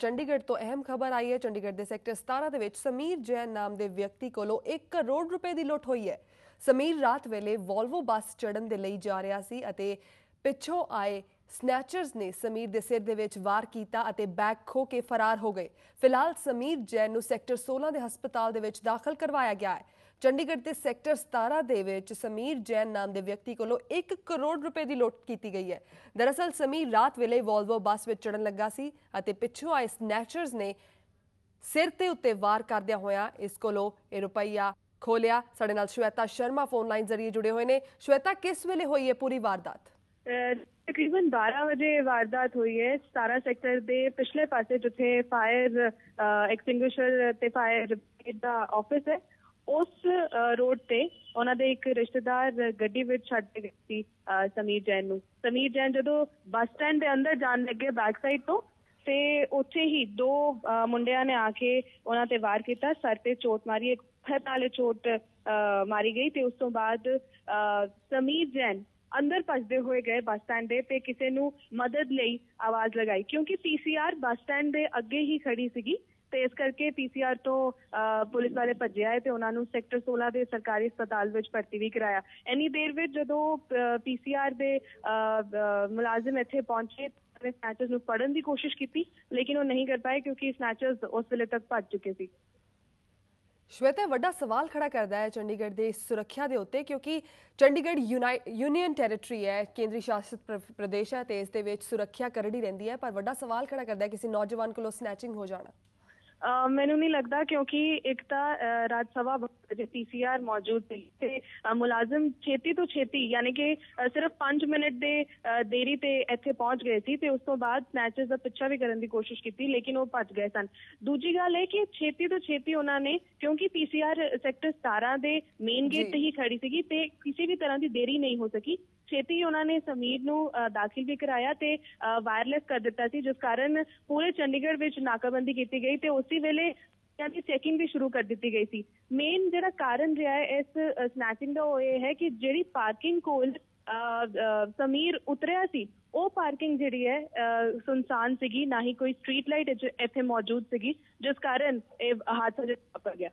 ਚੰਡੀਗੜ੍ਹ ਤੋਂ ਅਹਿਮ ਖਬਰ ਆਈ ਹੈ। ਚੰਡੀਗੜ੍ਹ ਦੇ ਸੈਕਟਰ 17 ਦੇ ਵਿੱਚ ਸਮੀਰ ਜੈਨ ਨਾਮ ਦੇ ਵਿਅਕਤੀ ਕੋਲੋਂ 1 ਕਰੋੜ ਰੁਪਏ ਦੀ ਲੁੱਟ ਹੋਈ ਹੈ। ਸਮੀਰ ਰਾਤ ਵੇਲੇ ਵੋਲਵੋ ਬੱਸ ਚੜਨ ਦੇ ਲਈ ਜਾ ਰਿਹਾ ਸੀ ਅਤੇ ਪਿੱਛੋਂ ਆਏ ਸਨੈਚਰਸ ਨੇ ਸਮੀਰ ਦੇ ਸਿਰ ਦੇ ਵਿੱਚ ਵਾਰ ਕੀਤਾ ਅਤੇ ਬੈਗ ਖੋ ਕੇ ਫਰਾਰ ਹੋ ਗਏ। ਫਿਲਹਾਲ ਸਮੀਰ ਜੈਨ ਨੂੰ ਸੈਕਟਰ 16 ਦੇ ਹਸਪਤਾਲ ਦੇ ਵਿੱਚ ਦਾਖਲ ਕਰਵਾਇਆ ਗਿਆ ਹੈ। ਚੰਡੀਗੜ੍ਹ ਦੇ ਸੈਕਟਰ 17 ਦੇ ਵਿੱਚ ਸਮੀਰ ਜੈਨ ਨਾਮ ਦੇ ਵਿਅਕਤੀ ਕੋਲੋਂ 1 ਕਰੋੜ ਰੁਪਏ ਦੀ ਲੁੱਟ ਕੀਤੀ ਗਈ ਹੈ। ਦਰਅਸਲ ਸਮੀਰ ਰਾਤ ਵੇਲੇ ਵੋਲਵੋ ਬੱਸ ਵਿੱਚ ਚੜਨ ਲੱਗਾ ਸੀ ਅਤੇ ਪਿੱਛੋਂ ਆਏ ਸਨੈਚਰਸ ਨੇ ਸਿਰ ਤੇ ਉੱਤੇ ਵਾਰ ਕਰਦਿਆਂ ਹੋਇਆ ਇਸ ਕੋਲੋਂ ਇਹ ਰੁਪਈਆ ਖੋਲਿਆ ਸਾਡੇ ਨਾਲ ਸ਼ਵੇਤਾ ਸ਼ਰਮਾ ਫੋਨ ਲਾਈਨ ਜ਼ਰੀਏ ਜੁੜੇ ਹੋਏ ਨੇ। ਸ਼ਵੇਤਾ, ਕਿਸ ਵੇਲੇ ਹੋਈ ਹੈ ਪੂਰੀ ਵਾਰਦਾਤ? ਤਕਰੀਬਨ 12 ਵਜੇ ਵਾਰਦਾਤ ਹੋਈ ਹੈ। 17 ਸੈਕਟਰ ਦੇ ਪਿਛਲੇ ਪਾਸੇ ਜਿੱਥੇ ਫਾਇਰ ਐਕਸਟਿੰਗੁਇਸ਼ਰ ਤੇ ਫਾਇਰ ਦਾ ਆਫਿਸ ਹੈ, ਉਸ ਰੋਡ ਤੇ ਉਹਨਾਂ ਦੇ ਇੱਕ ਰਿਸ਼ਤੇਦਾਰ ਗੱਡੀ ਵਿੱਚ ਛੱਡ ਕੇ ਗਏ ਸੀ ਸਮੀਰ ਜੈਨ ਨੂੰ। ਸਮੀਰ ਜੈਨ ਜਦੋਂ ਬੱਸ ਸਟੈਂਡ ਦੇ ਅੰਦਰ ਜਾਣ ਲੱਗੇ ਬੈਕ ਸਾਈਡ ਤੋਂ, ਤੇ ਉੱਥੇ ਹੀ ਦੋ ਮੁੰਡਿਆਂ ਨੇ ਆ ਕੇ ਉਹਨਾਂ ਤੇ ਵਾਰ ਕੀਤਾ। ਸਰ ਤੇ ਚੋਟ ਮਾਰੀ, ਇੱਕ ਹੱਥ ਵਾਲੇ ਚੋਟ ਅਹ ਮਾਰੀ ਗਈ ਤੇ ਉਸ ਤੋਂ ਬਾਅਦ ਅਹ ਸਮੀਰ ਜੈਨ ਅੰਦਰ ਭੱਜਦੇ ਹੋਏ ਗਏ ਬੱਸ ਸਟੈਂਡ ਦੇ ਤੇ ਕਿਸੇ ਨੂੰ ਮਦਦ ਲਈ ਆਵਾਜ਼ ਲਗਾਈ ਕਿਉਂਕਿ ਪੀਸੀਆਰ ਬੱਸ ਸਟੈਂਡ ਦੇ ਅੱਗੇ ਹੀ ਖੜੀ ਸੀਗੀ ਤੇ ਇਸ ਕਰਕੇ ਪੀਸੀਆਰ ਤੋਂ ਪੁਲਿਸ ਵਾਲੇ ਭੱਜੇ ਆਏ ਤੇ ਉਹਨਾਂ ਨੂੰ ਸੈਕਟਰ 16 ਦੇ ਸਰਕਾਰੀ ਹਸਪਤਾਲ ਵਿੱਚ ਭਰਤੀ ਵੀ ਕਰਾਇਆ। ਇੰਨੀ ਦੇਰ ਵਿੱਚ ਜਦੋਂ ਪੀਸੀਆਰ ਦੇ ਅਹ, ਮੁਲਾਜ਼ਮ ਇੱਥੇ ਪਹੁੰਚੇ ਨੇ ਸਨੈਚਰਸ ਨੂੰ ਫੜਨ ਦੀ ਕੋਸ਼ਿਸ਼ ਕੀਤੀ ਲੇਕਿਨ ਉਹ ਨਹੀਂ ਕਰ ਪਾਏ ਕਿਉਂਕਿ ਸਨੈਚਰਸ ਉਸ ਵੇਲੇ ਤੱਕ ਭੱਜ ਚੁੱਕੇ ਸੀ। ਸ਼ਵੇਤਾ ਵੱਡਾ ਸਵਾਲ ਖੜਾ ਕਰਦਾ ਹੈ ਚੰਡੀਗੜ੍ਹ ਦੇ ਸੁਰੱਖਿਆ ਦੇ ਉੱਤੇ, ਕਿਉਂਕਿ ਚੰਡੀਗੜ੍ਹ ਯੂਨਾਈ- ਯੂਨੀਅਨ ਟੈਰੀਟਰੀ ਹੈ, ਕੇਂਦਰੀ ਸ਼ਾਸਿਤ ਪ੍ਰਦੇਸ਼ ਹੈ ਤੇ ਇਸ ਦੇ ਵਿੱਚ ਸੁਰੱਖਿਆ ਕਰੜੀ ਰਹਿੰਦੀ ਹੈ, ਪਰ ਵੱਡਾ ਸਵਾਲ ਖੜਾ ਕਰਦਾ ਹੈ ਕਿਸੇ ਨੌਜਵਾਨ ਕੋਲੋਂ ਸਨੈਚਿੰਗ ਹੋ ਜਾਣਾ। ਮੈਨੂੰ ਨਹੀਂ ਲੱਗਦਾ ਕਿਉਂਕਿ ਇੱਕ ਤਾਂ ਰਾਜ ਸਭਾ ਵਜੇ ਪੀਸੀਆਰ ਮੌਜੂਦ ਸੀ ਤੇ ਮੁਲਾਜ਼ਮ ਛੇਤੀ ਤੋਂ ਛੇਤੀ ਯਾਨੀ ਕਿ ਸਿਰਫ 5 ਮਿੰਟ ਦੇ ਦੇਰੀ ਤੇ ਇੱਥੇ ਪਹੁੰਚ ਗਏ ਸੀ ਤੇ ਉਸ ਤੋਂ ਬਾਅਦ ਸਨੈਚਰਸ ਦਾ ਪਿੱਛਾ ਵੀ ਕਰਨ ਦੀ ਕੋਸ਼ਿਸ਼ ਕੀਤੀ ਲੇਕਿਨ ਉਹ ਭੱਜ ਗਏ ਸਨ ਦੂਜੀ ਗੱਲ ਇਹ ਕਿ ਛੇਤੀ ਤੋਂ ਛੇਤੀ ਉਹਨਾਂ ਨੇ ਕਿਉਂਕਿ ਪੀਸੀਆਰ ਸੈਕਟਰ 17 ਦੇ ਮੇਨ। ਗੇਟ ਤੇ ਹੀ ਖੜੀ ਸੀਗੀ ਤੇ ਕਿਸੇ ਵੀ ਤਰ੍ਹਾਂ ਦੀ ਦੇਰੀ ਨਹੀਂ ਹੋ ਸਕੀ ਛੇਤੀ ਉਹਨਾਂ ਨੇ ਸਮੀਰ ਨੂੰ ਦਾਖਲ ਵੀ ਕਰਾਇਆ ਤੇ ਵਾਇਰਲੈਸ ਕਰ ਦਿੱਤਾ ਸੀ ਜਿਸ ਕਾਰਨ ਪੂਰੇ ਚੰਡੀਗੜ੍ਹ ਵਿੱਚ ਨਾਕਾਬੰਦੀ ਕੀਤੀ ਗਈ ਤੇ ਉਸੇ ਵੇਲੇ ਇਹਨਾਂ ਦੀ ਚੈਕਿੰਗ ਵੀ ਸ਼ੁਰੂ ਕਰ ਦਿੱਤੀ ਗਈ ਸੀ। ਮੇਨ ਜਿਹੜਾ ਕਾਰਨ ਰਿਹਾ ਹੈ ਇਸ ਸਨੈਚਿੰਗ ਦਾ ਉਹ ਇਹ ਹੈ ਕਿ ਜਿਹੜੀ ਪਾਰਕਿੰਗ ਕੋਲ ਅਹ, ਸਮੀਰ ਉਤਰਿਆ ਸੀ ਉਹ ਪਾਰਕਿੰਗ ਜਿਹੜੀ ਹੈ ਅਹ, ਸੁਨਸਾਨ ਸੀਗੀ ਨਾ ਹੀ ਕੋਈ ਸਟਰੀਟ ਲਾਈਟ ਇੱਥੇ ਮੌਜੂਦ ਸੀਗੀ ਜਿਸ ਕਾਰਨ ਇਹ ਹਾਦਸਾ ਜਿਹੜਾ ਵਾਪਰ ਗਿਆ।